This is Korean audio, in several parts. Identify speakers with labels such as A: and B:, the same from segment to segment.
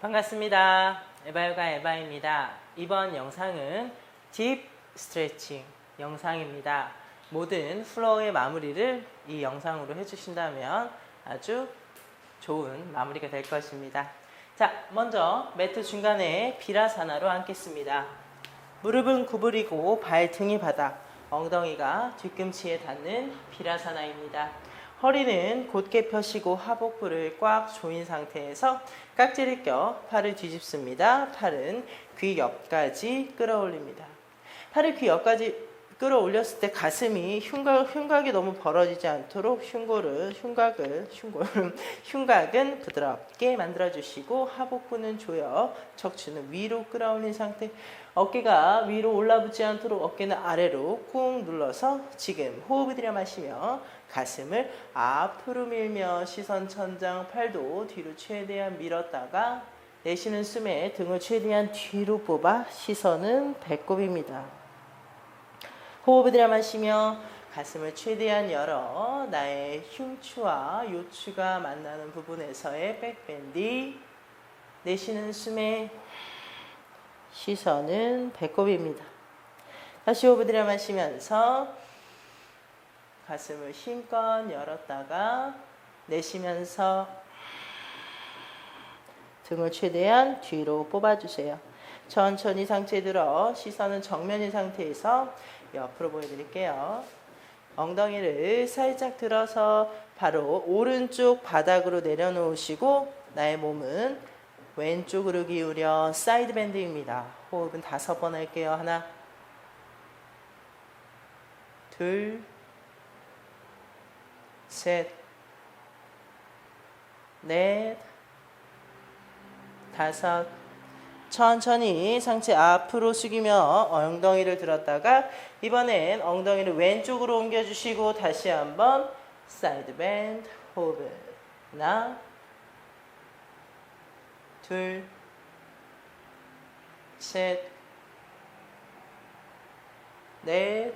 A: 반갑습니다. 에바요가 에바입니다. 이번 영상은 딥 스트레칭 영상입니다. 모든 플로어의 마무리를 이 영상으로 해주신다면 아주 좋은 마무리가 될 것입니다. 자, 먼저 매트 중간에 비라사나로 앉겠습니다. 무릎은 구부리고 발 등이 바닥, 엉덩이가 뒤꿈치에 닿는 비라사나입니다. 허리는 곧게 펴시고 하복부를 꽉 조인 상태에서 깍지를 껴 팔을 뒤집습니다. 팔은 귀 옆까지 끌어올립니다. 팔을 귀 옆까지 끌어올렸을 때 가슴이 흉곽, 흉곽이 너무 벌어지지 않도록 흉골을, 흉곽을, 흉골, 흉곽은 부드럽게 만들어주시고 하복부는 조여 척추는 위로 끌어올린 상태 어깨가 위로 올라붙지 않도록 어깨는 아래로 꾹 눌러서 지금 호흡을 들여 마시며 가슴을 앞으로 밀며 시선 천장 팔도 뒤로 최대한 밀었다가 내쉬는 숨에 등을 최대한 뒤로 뽑아 시선은 배꼽입니다. 호흡을 들여 마시며 가슴을 최대한 열어 나의 흉추와 요추가 만나는 부분에서의 백밴디 내쉬는 숨에 시선은 배꼽입니다. 다시 호흡을 들여 마시면서 가슴을 힘껏 열었다가 내쉬면서 등을 최대한 뒤로 뽑아주세요. 천천히 상체 들어 시선은 정면인 상태에서 옆으로 보여드릴게요. 엉덩이를 살짝 들어서 바로 오른쪽 바닥으로 내려놓으시고 나의 몸은 왼쪽으로 기울여 사이드 밴드입니다. 호흡은 다섯 번 할게요. 하나, 둘, 셋, 넷, 다섯. 천천히 상체 앞으로 숙이며 엉덩이를 들었다가 이번엔 엉덩이를 왼쪽으로 옮겨주시고 다시 한번 사이드 밴드 호흡을 하나 둘 셋, 넷,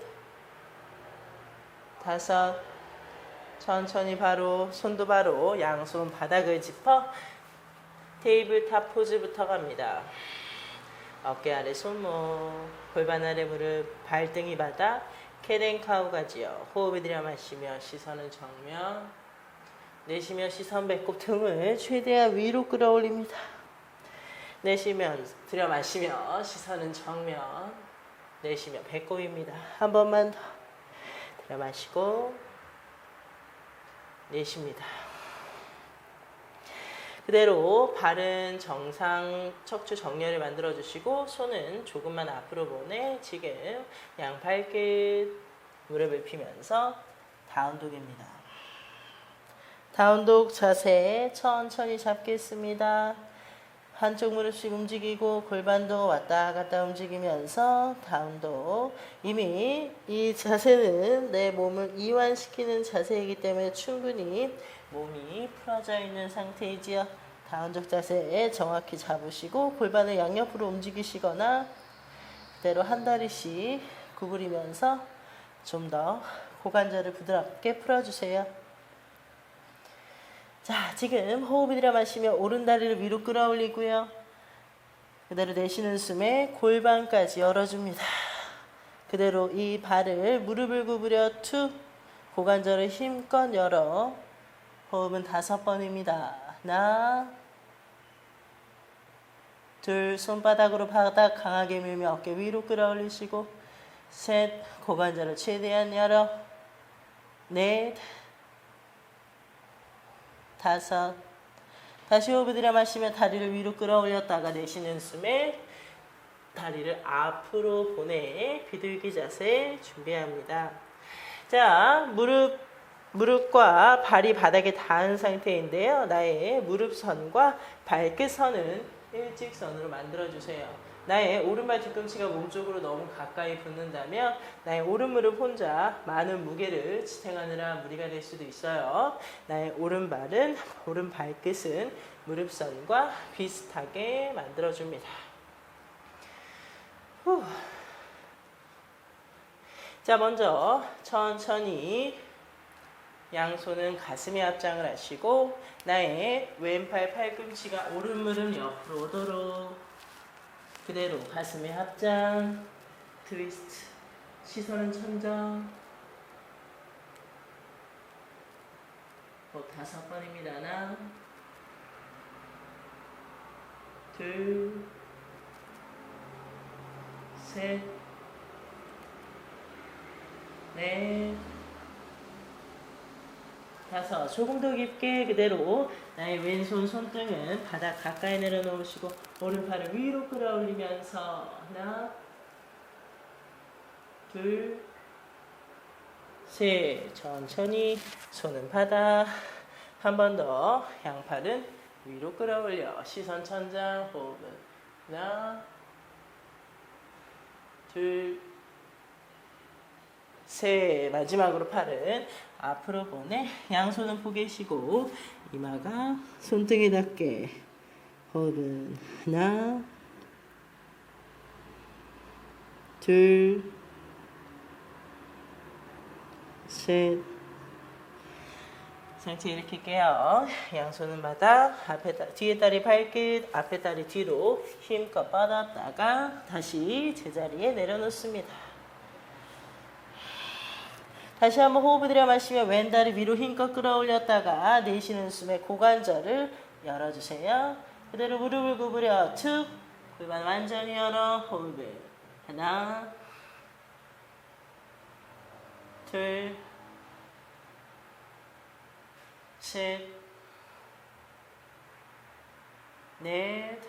A: 다섯, 천천히 바로 손도 바로 양손 바닥을 짚어 테이블탑 포즈부터 갑니다. 어깨 아래 손목, 골반 아래 무릎, 발등이 바닥, 캐덴카우 가지요. 호흡을 들여 마시며 시선은 정면, 내쉬며 시선 배꼽 등을 최대한 위로 끌어올립니다. 내쉬면 들여 마시며 시선은 정면, 내쉬며 배꼽입니다. 한 번만 더 들여 마시고 내쉽니다. 그대로 바른 정상 척추 정렬을 만들어 주시고 손은 조금만 앞으로 보내 지금 양팔끝 무릎을 피면서 다운독입니다. 다운독 자세 천천히 잡겠습니다. 한쪽 무릎씩 움직이고 골반도 왔다 갔다 움직이면서 다운독 이미 이 자세는 내 몸을 이완시키는 자세이기 때문에 충분히 몸이 풀어져 있는 상태이지요. 다운적 자세에 정확히 잡으시고 골반을 양옆으로 움직이시거나 그대로 한 다리씩 구부리면서 좀 더 고관절을 부드럽게 풀어주세요. 자, 지금 호흡을 들여 마시며 오른 다리를 위로 끌어올리고요. 그대로 내쉬는 숨에 골반까지 열어줍니다. 그대로 이 발을 무릎을 구부려 툭 고관절을 힘껏 열어 호흡은 다섯 번입니다. 하나, 둘, 손바닥으로 바닥 강하게 밀며 어깨 위로 끌어올리시고, 셋, 고관절을 최대한 열어, 넷, 다섯, 다시 호흡을 들여 마시며 다리를 위로 끌어올렸다가 내쉬는 숨에 다리를 앞으로 보내 비둘기 자세 준비합니다. 자, 무릎 무릎과 발이 바닥에 닿은 상태인데요. 나의 무릎선과 발끝선은 일직선으로 만들어주세요. 나의 오른발 뒤꿈치가 몸쪽으로 너무 가까이 붙는다면 나의 오른 무릎 혼자 많은 무게를 지탱하느라 무리가 될 수도 있어요. 나의 오른발은 오른 발끝은 무릎선과 비슷하게 만들어줍니다. 후. 자, 먼저 천천히 양손은 가슴에 합장을 하시고 나의 왼팔 팔꿈치가 오른 무릎 옆으로 오도록. 그대로 가슴에 합장. 트위스트. 시선은 천정. 곧 다섯 번입니다 하나. 둘 셋, 넷, 다섯. 조금 더 깊게 그대로 나의 왼손 손등은 바닥 가까이 내려놓으시고 오른팔을 위로 끌어올리면서 하나, 둘, 셋. 천천히 손은 바닥. 한 번 더 양팔은 위로 끌어올려 시선 천장 호흡은 하나, 둘, 셋. 마지막으로 팔은 앞으로 보내. 양손은 포개시고 이마가 손등에 닿게. 호흡은 하나, 둘, 셋. 상체 일으킬게요. 양손은 바닥, 앞에 다, 뒤에 다리 발끝, 앞에 다리 뒤로 힘껏 뻗었다가 다시 제자리에 내려놓습니다. 다시 한번 호흡을 들여 마시며 왼다리 위로 힘껏 끌어올렸다가 내쉬는 숨에 고관절을 열어주세요. 그대로 무릎을 구부려 툭. 골반 완전히 열어. 호흡을. 하나. 둘. 셋, 넷,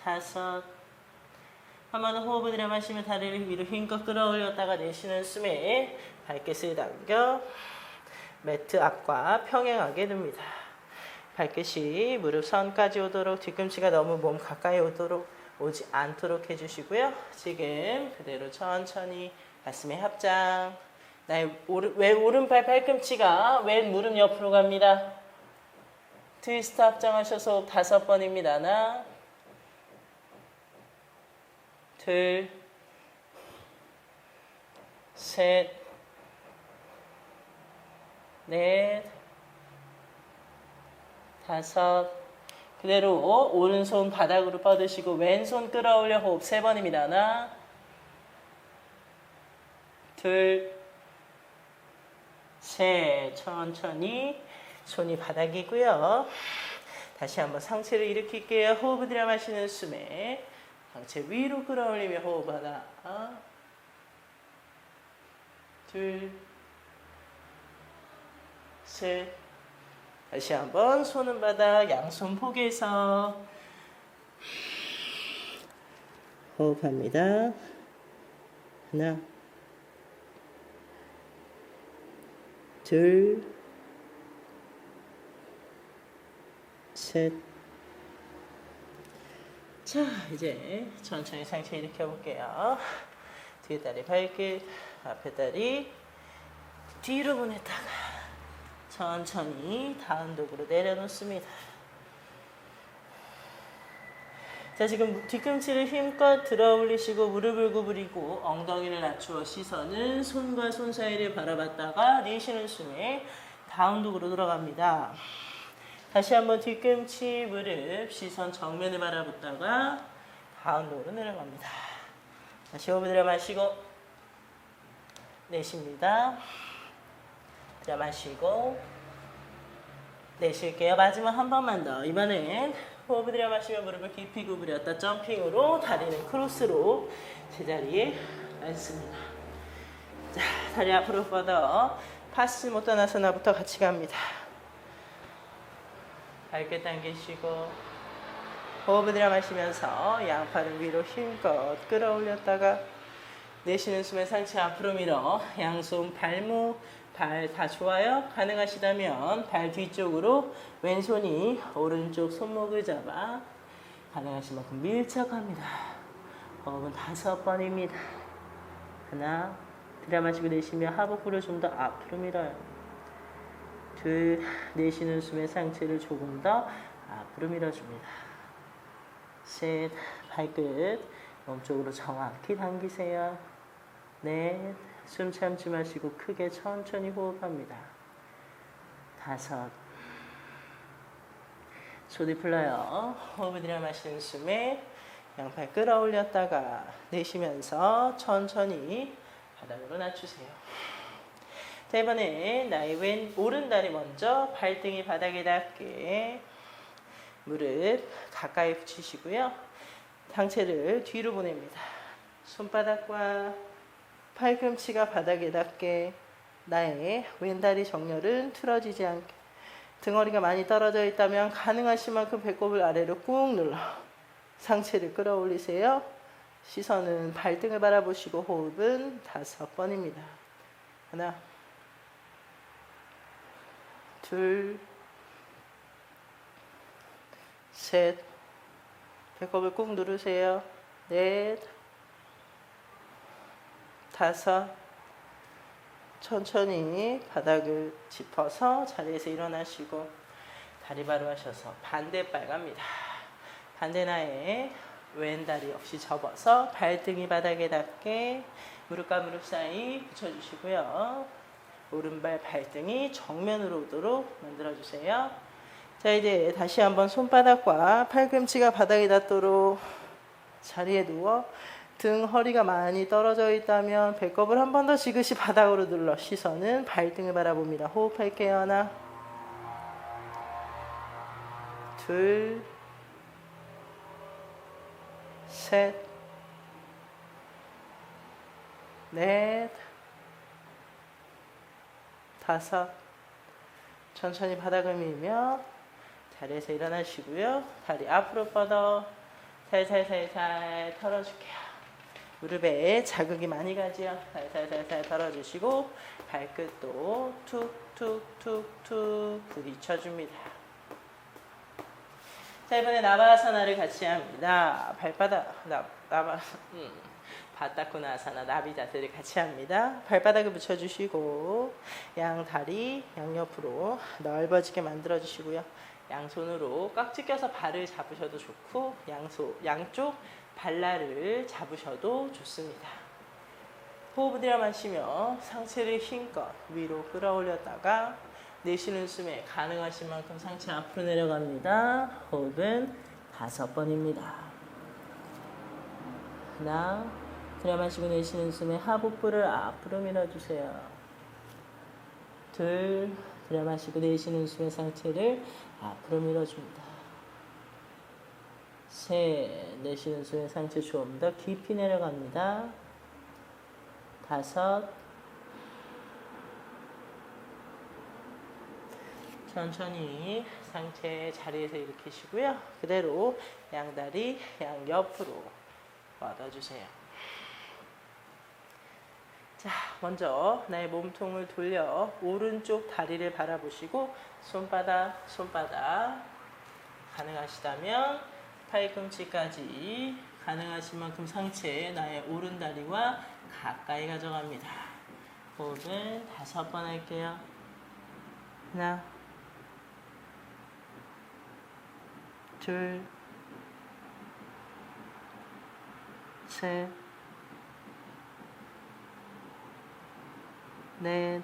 A: 다섯. 한번더 호흡을 들여 마시며 다리를 위로 힘껏 끌어올렸다가 내쉬는 숨에 발끝을 당겨 매트 앞과 평행하게 둡니다. 발끝이 무릎 선까지 오도록 뒤꿈치가 너무 몸 가까이 오도록 오지 않도록 해주시고요. 지금 그대로 천천히 가슴에 합장. 나의 오른, 왼 오른팔 팔꿈치가 왼 무릎 옆으로 갑니다. 트위스트 합장하셔서 다섯 번입니다. 하나, 둘, 셋, 넷, 다섯. 그대로 오른손 바닥으로 뻗으시고 왼손 끌어올려 호흡 세 번입니다. 하나, 둘, 셋. 천천히 손이 바닥이고요. 다시 한번 상체를 일으킬게요. 호흡을 들여 마시는 숨에 상체 위로 끌어올리며 호흡 하나, 둘, 셋. 다시 한번 손은 바닥, 양손 포개서 호흡합니다. 하나, 둘, 셋. 자, 이제 천천히 상체 일으켜 볼게요. 뒤에 다리 발끝, 앞에 다리 뒤로 보냈다가 천천히 다운독으로 내려놓습니다. 자, 지금 뒤꿈치를 힘껏 들어 올리시고 무릎을 구부리고 엉덩이를 낮추어 시선은 손과 손 사이를 바라봤다가 내쉬는 숨에 다운독으로 들어갑니다. 다시 한번 뒤꿈치, 무릎, 시선 정면을 바라봤다가 다운독으로 내려갑니다. 다시 호흡 들여 마시고 내쉽니다. 들여 마시고 내쉴게요. 마지막 한 번만 더. 이번엔 호흡 들여 마시며 무릎을 깊이 구부렸다 점핑으로 다리는 크로스로 제자리에 앉습니다. 자, 다리 앞으로 뻗어 파스 모타나사나부터 같이 갑니다. 발끝 당기시고 호흡을 들여 마시면서 양팔을 위로 힘껏 끌어올렸다가 내쉬는 숨에 상체 앞으로 밀어 양손 발목 발 다 좋아요? 가능하시다면 발 뒤쪽으로 왼손이 오른쪽 손목을 잡아 가능하신 만큼 밀착합니다. 호흡은 다섯 번입니다. 하나 들여마시고 내쉬며 하복부를 좀 더 앞으로 밀어요. 둘 내쉬는 숨에 상체를 조금 더 앞으로 밀어줍니다. 셋 발끝 몸쪽으로 정확히 당기세요. 넷 숨 참지 마시고 크게 천천히 호흡합니다. 다섯. 소리 풀러요. 호흡을 들여 마시는 숨에 양팔 끌어올렸다가 내쉬면서 천천히 바닥으로 낮추세요. 자, 이번에 나의 왼 오른다리 먼저 발등이 바닥에 닿게 무릎 가까이 붙이시고요. 상체를 뒤로 보냅니다. 손바닥과 팔꿈치가 바닥에 닿게 나의 왼다리 정렬은 틀어지지 않게 등허리가 많이 떨어져 있다면 가능하신 만큼 배꼽을 아래로 꾹 눌러 상체를 끌어올리세요. 시선은 발등을 바라보시고 호흡은 다섯 번입니다. 하나, 둘, 셋, 배꼽을 꾹 누르세요. 넷, 다섯, 천천히 바닥을 짚어서 자리에서 일어나시고 다리 바로 하셔서 반대발 갑니다. 반대 나의 왼 다리 역시 접어서 발등이 바닥에 닿게 무릎과 무릎 사이 붙여주시고요. 오른발 발등이 정면으로 오도록 만들어주세요. 자 이제 다시 한번 손바닥과 팔꿈치가 바닥에 닿도록 자리에 누워 등 허리가 많이 떨어져 있다면 배꼽을 한 번 더 지그시 바닥으로 눌러 시선은 발등을 바라봅니다. 호흡할게요. 하나, 둘, 셋, 넷, 다섯. 천천히 바닥을 밀며 자리에서 일어나시고요. 다리 앞으로 뻗어 살살살살 털어줄게요. 무릎에 자극이 많이 가지요. 살살살살 털어주시고 발끝도 툭툭툭툭 부딪혀줍니다. 자 이번에 나바아사나를 같이 합니다. 발바닥 나 나바 음, 바닥구나 아사나 나비 자세를 같이 합니다. 발바닥을 붙여주시고 양 다리 양옆으로 넓어지게 만들어주시고요. 양손으로 깍지 껴서 발을 잡으셔도 좋고 양소 양쪽 발날을 잡으셔도 좋습니다. 호흡을 들여마시며 상체를 힘껏 위로 끌어올렸다가 내쉬는 숨에 가능하신 만큼 상체 앞으로 내려갑니다. 호흡은 다섯 번입니다. 하나, 들여마시고 내쉬는 숨에 하복부를 앞으로 밀어주세요. 둘, 들여마시고 내쉬는 숨에 상체를 앞으로 밀어줍니다. 셋, 내쉬는 숨에 상체 좀 더 깊이 내려갑니다. 다섯, 천천히 상체 자리에서 일으키시고요. 그대로 양다리 양옆으로 뻗어주세요. 자, 먼저 나의 몸통을 돌려 오른쪽 다리를 바라보시고 손바닥, 손바닥 가능하시다면 팔꿈치까지 가능하신 만큼 상체 나의 오른 다리와 가까이 가져갑니다. 호흡은 다섯 번 할게요. 하나, 둘, 셋, 넷,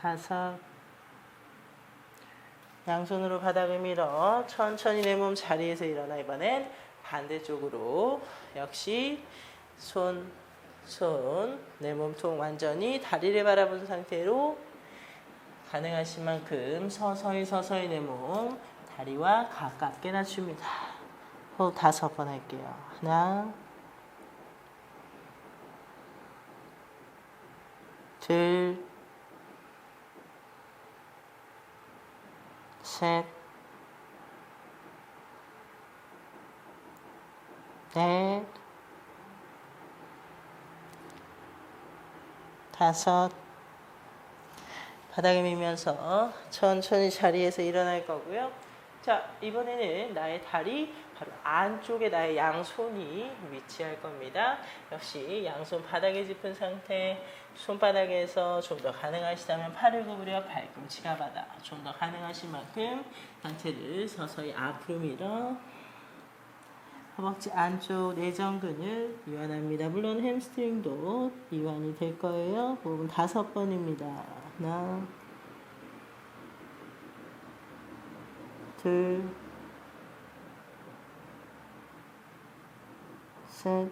A: 다섯, 양손으로 바닥을 밀어 천천히 내 몸 자리에서 일어나 이번엔 반대쪽으로 역시 손, 손, 내 몸통 완전히 다리를 바라본 상태로 가능하신 만큼 서서히 서서히 내 몸 다리와 가깝게 낮춥니다. 호흡 다섯 번 할게요. 하나, 둘, 셋, 넷, 다섯, 바닥에 밀면서 천천히 자리에서 일어날 거고요. 자, 이번에는 나의 다리 바로 안쪽에 나의 양손이 위치할 겁니다. 역시 양손 바닥에 짚은 상태, 손바닥에서 좀 더 가능하시다면 팔을 구부려 발꿈치가 바닥, 좀 더 가능하신 만큼 상체를 서서히 앞으로 밀어 허벅지 안쪽 내전 근을 이완합니다. 물론 햄스트링도 이완이 될 거예요. 호흡은 다섯 번입니다. 하나, 둘, 셋,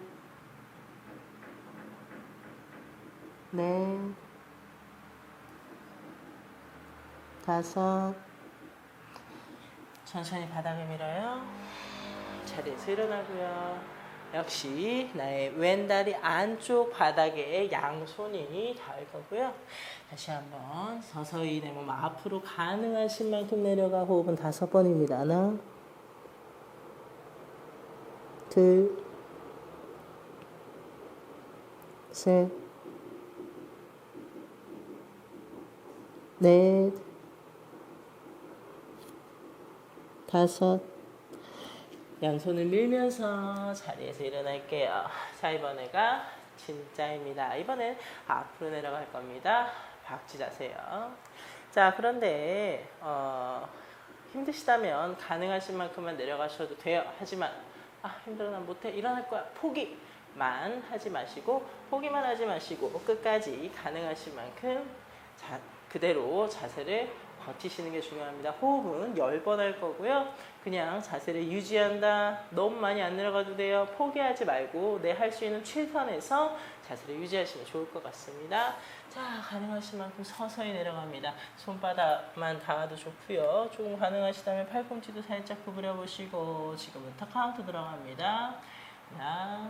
A: 넷, 다섯. 천천히 바닥을 밀어요. 자리에서 일어나고요. 역시 나의 왼다리 안쪽 바닥에 양손이 닿을 거고요. 다시 한번 서서히 내 몸 앞으로 가능하신 만큼 내려가 호흡은 다섯 번입니다. 하나, 둘, 셋, 넷, 다섯, 양손을 밀면서 자리에서 일어날게요. 자, 이번에가 진짜입니다. 이번엔 앞으로 내려갈 겁니다. 박쥐 자세요. 자, 그런데, 어, 힘드시다면 가능하신 만큼만 내려가셔도 돼요. 하지만, 아, 힘들어, 난 못해. 일어날 거야. 포기 만 하지 마시고, 포기만 하지 마시고, 끝까지 가능하신 만큼 자, 그대로 자세를 버티시는 게 중요합니다. 호흡은 10번 할 거고요. 그냥 자세를 유지한다. 너무 많이 안 내려가도 돼요. 포기하지 말고 내 할 수 있는 최선에서 자세를 유지하시면 좋을 것 같습니다. 자, 가능하신 만큼 서서히 내려갑니다. 손바닥만 닿아도 좋고요. 조금 가능하시다면 팔꿈치도 살짝 구부려 보시고 지금부터 카운트 들어갑니다. 하나,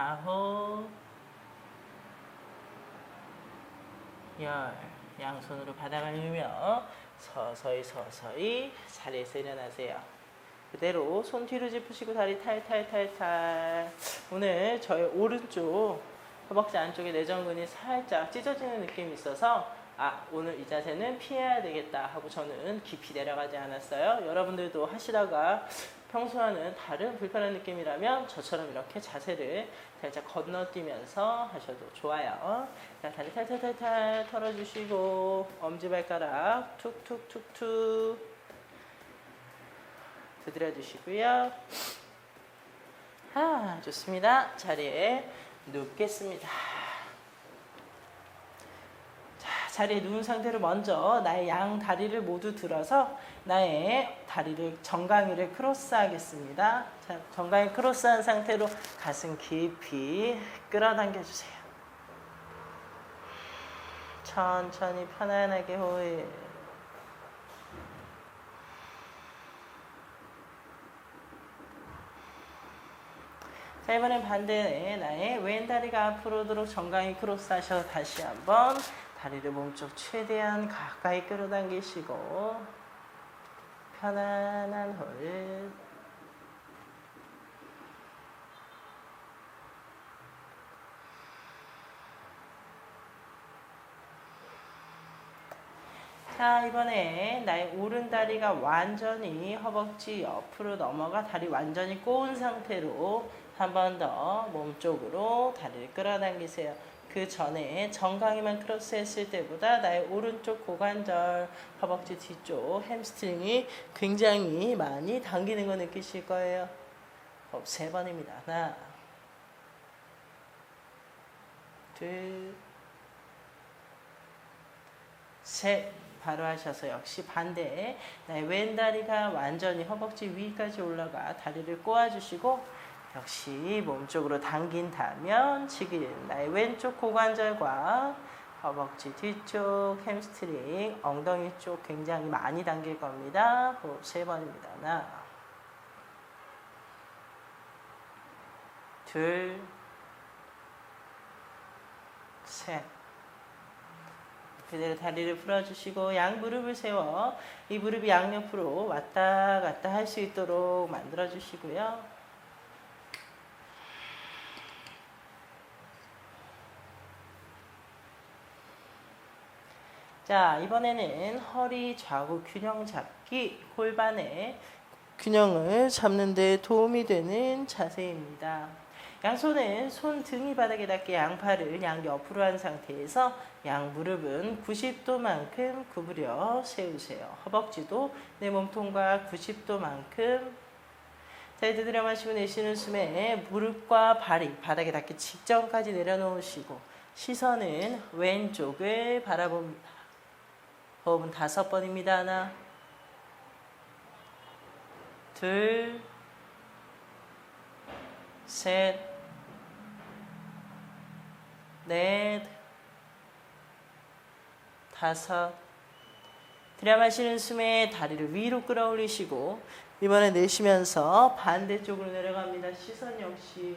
A: 아홉, 열 양손으로 바닥을 밀며 서서히 서서히 자리에서 일어나세요. 그대로 손 뒤로 짚으시고 다리 탈탈탈탈 오늘 저의 오른쪽 허벅지 안쪽에 내전근이 살짝 찢어지는 느낌이 있어서 아 오늘 이 자세는 피해야 되겠다 하고 저는 깊이 내려가지 않았어요. 여러분들도 하시다가 평소와는 다른 불편한 느낌이라면 저처럼 이렇게 자세를 살짝 건너뛰면서 하셔도 좋아요. 자, 다리 탈탈탈탈 털어주시고 엄지발가락 툭툭툭툭 두드려 주시고요. 아, 좋습니다. 자리에 눕겠습니다. 자, 자리에 누운 상태로 먼저 나의 양 다리를 모두 들어서 나의 다리를 정강이를 크로스하겠습니다. 자, 정강이 크로스한 상태로 가슴 깊이 끌어당겨 주세요. 천천히 편안하게 호흡. 자, 이번엔 반대에 나의 왼 다리가 앞으로 도록 정강이 크로스 하셔서 다시 한번 다리를 몸쪽 최대한 가까이 끌어당기시고 편안한 호흡. 자, 이번에 나의 오른 다리가 완전히 허벅지 옆으로 넘어가 다리 완전히 꼬은 상태로 한 번 더 몸쪽으로 다리를 끌어당기세요. 그 전에 정강이만 크로스 했을 때보다 나의 오른쪽 고관절, 허벅지 뒤쪽 햄스트링이 굉장히 많이 당기는 거 느끼실 거예요. 호흡 세 번입니다. 하나, 둘, 셋. 바로 하셔서 역시 반대 나의 왼 다리가 완전히 허벅지 위까지 올라가 다리를 꼬아주시고 역시 몸쪽으로 당긴다면 지금 나의 왼쪽 고관절과 허벅지 뒤쪽 햄스트링 엉덩이 쪽 굉장히 많이 당길 겁니다. 호흡 세 번입니다. 하나 둘 셋, 그대로 다리를 풀어주시고 양 무릎을 세워 이 무릎이 양옆으로 왔다 갔다 할 수 있도록 만들어 주시고요. 자, 이번에는 허리 좌우 균형 잡기 골반의 균형을 잡는 데 도움이 되는 자세입니다. 양손은 손 등이 바닥에 닿게 양팔을 양옆으로 한 상태에서 양 무릎은 90도만큼 구부려 세우세요. 허벅지도 내 몸통과 90도만큼 자, 이제 들여 마시고 내쉬는 숨에 무릎과 발이 바닥에 닿기 직전까지 내려놓으시고 시선은 왼쪽을 바라봅니다. 호흡은 다섯 번입니다. 하나, 둘, 셋, 넷, 다섯. 들여마시는 숨에 다리를 위로 끌어올리시고 이번에 내쉬면서 반대쪽으로 내려갑니다. 시선 역시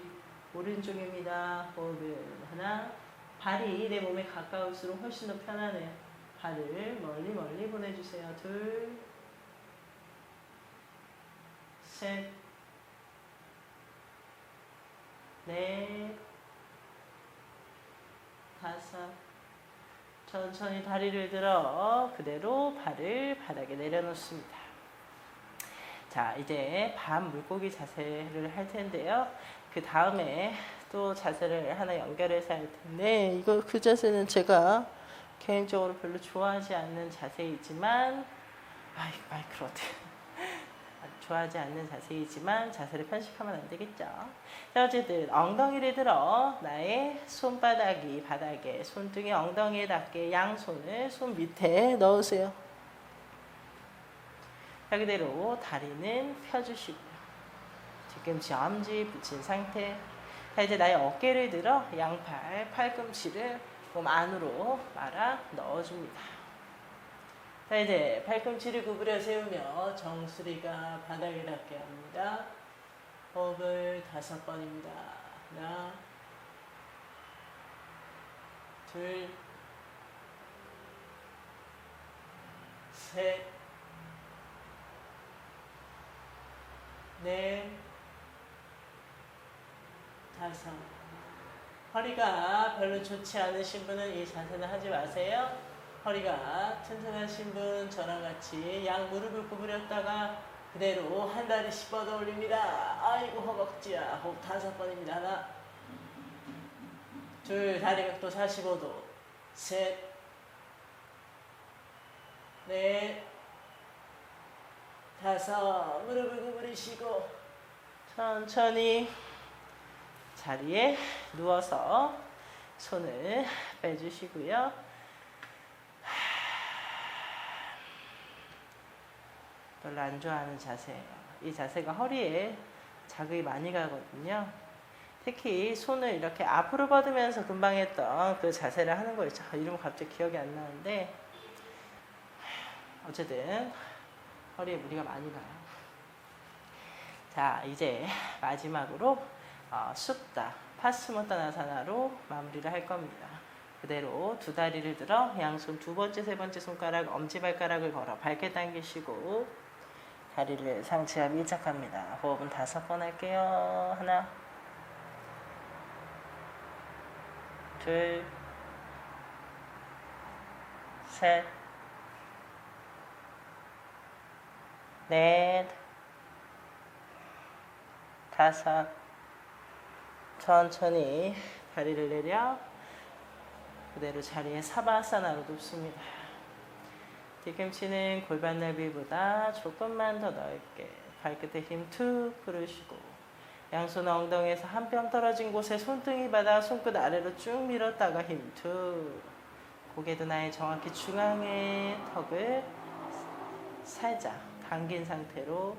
A: 오른쪽입니다. 호흡은 하나, 발이 내 몸에 가까울수록 훨씬 더 편하네요. 발을 멀리 멀리 보내주세요. 둘, 셋, 넷, 다섯. 천천히 다리를 들어 그대로 발을 바닥에 내려놓습니다. 자, 이제 반 물고기 자세를 할 텐데요. 그 다음에 또 자세를 하나 연결해서 할 텐데, 이거 그 자세는 제가 개인적으로 별로 좋아하지 않는 자세이지만 아이 마이크로 어떻게 좋아하지 않는 자세이지만 자세를 편식하면 안 되겠죠. 자 어쨌든 엉덩이를 들어 나의 손바닥이 바닥에 손등이 엉덩이에 닿게 양손을 손 밑에 넣으세요. 자 그대로 다리는 펴주시고요. 뒤꿈치 엄지 붙인 상태. 자 이제 나의 어깨를 들어 양팔 팔꿈치를 몸 안으로 말아 넣어줍니다. 자 이제 팔꿈치를 구부려 세우며 정수리가 바닥에 닿게 합니다. 호흡을 다섯 번입니다. 하나, 둘, 셋, 넷, 다섯. 허리가 별로 좋지 않으신 분은 이 자세는 하지 마세요. 허리가 튼튼하신 분 저랑 같이 양 무릎을 구부렸다가 그대로 한 다리씩 뻗어 올립니다. 아이고 허벅지야. 호흡 다섯 번입니다. 하나 둘 다리 각도 45도 셋 넷, 다섯, 무릎을 구부리시고, 천천히 자리에 누워서 손을 빼주시고요. 별로 안 좋아하는 자세예요. 이 자세가 허리에 자극이 많이 가거든요. 특히 손을 이렇게 앞으로 뻗으면서 금방 했던 그 자세를 하는 거 있죠. 이름 갑자기 기억이 안 나는데 어쨌든 허리에 무리가 많이 가요. 자, 이제 마지막으로 어, 숫다 파스모타 나사나로 마무리를 할 겁니다. 그대로 두 다리를 들어 양손 두 번째, 세 번째 손가락, 엄지발가락을 걸어 밝게 당기시고 다리를 상체와 밀착합니다. 호흡은 다섯 번 할게요. 하나, 둘, 셋, 넷, 다섯, 천천히 다리를 내려 그대로 자리에 사바사나로 눕습니다. 뒤꿈치는 골반 넓이보다 조금만 더 넓게 발끝에 힘툭 풀으시고 양손 엉덩이에서 한 뼘 떨어진 곳에 손등이 받아 손끝 아래로 쭉 밀었다가 힘 툭. 고개도 나의 정확히 중앙에 턱을 살짝 당긴 상태로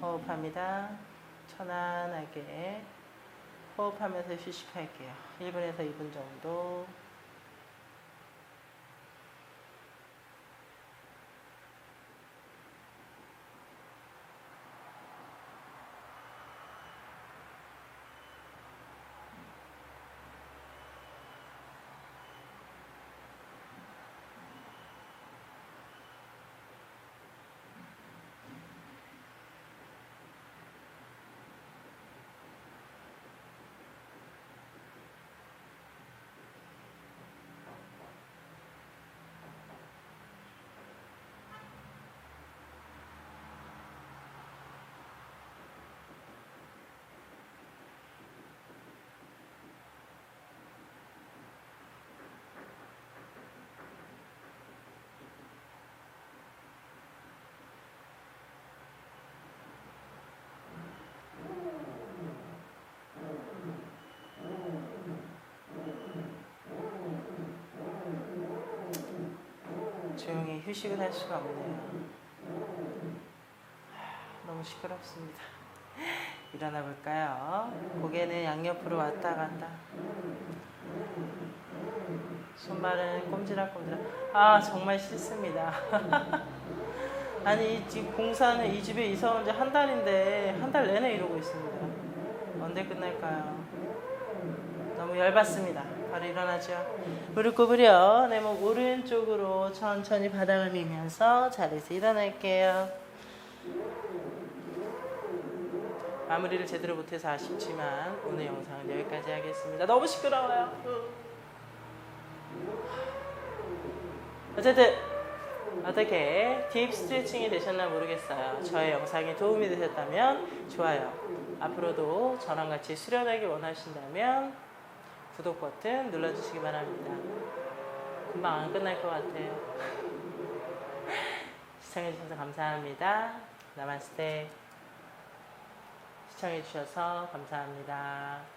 A: 호흡합니다. 편안하게 호흡하면서 휴식할게요. 1분에서 2분 정도. 조용히 휴식을 할 수가 없네요. 하, 너무 시끄럽습니다. 일어나 볼까요? 고개는 양옆으로 왔다 갔다. 손발은 꼼지락꼼지락. 아 정말 싫습니다. 아니 지금 공사는 이 집에 이사 온 지 한 달인데 한 달 내내 이러고 있습니다. 언제 끝날까요? 너무 열받습니다. 바로 일어나죠. 무릎 구부려 내 몸 오른쪽으로 천천히 바닥을 밀면서 자리에서 일어날게요. 마무리를 제대로 못해서 아쉽지만 오늘 영상은 여기까지 하겠습니다. 너무 시끄러워요. 어쨌든 어떻게 딥 스트레칭이 되셨나 모르겠어요. 저의 영상이 도움이 되셨다면 좋아요. 앞으로도 저랑 같이 수련하기 원하신다면 구독 버튼 눌러주시기 바랍니다. 금방 안 끝날 것 같아요. 시청해주셔서 감사합니다. 나마스테. 시청해주셔서 감사합니다.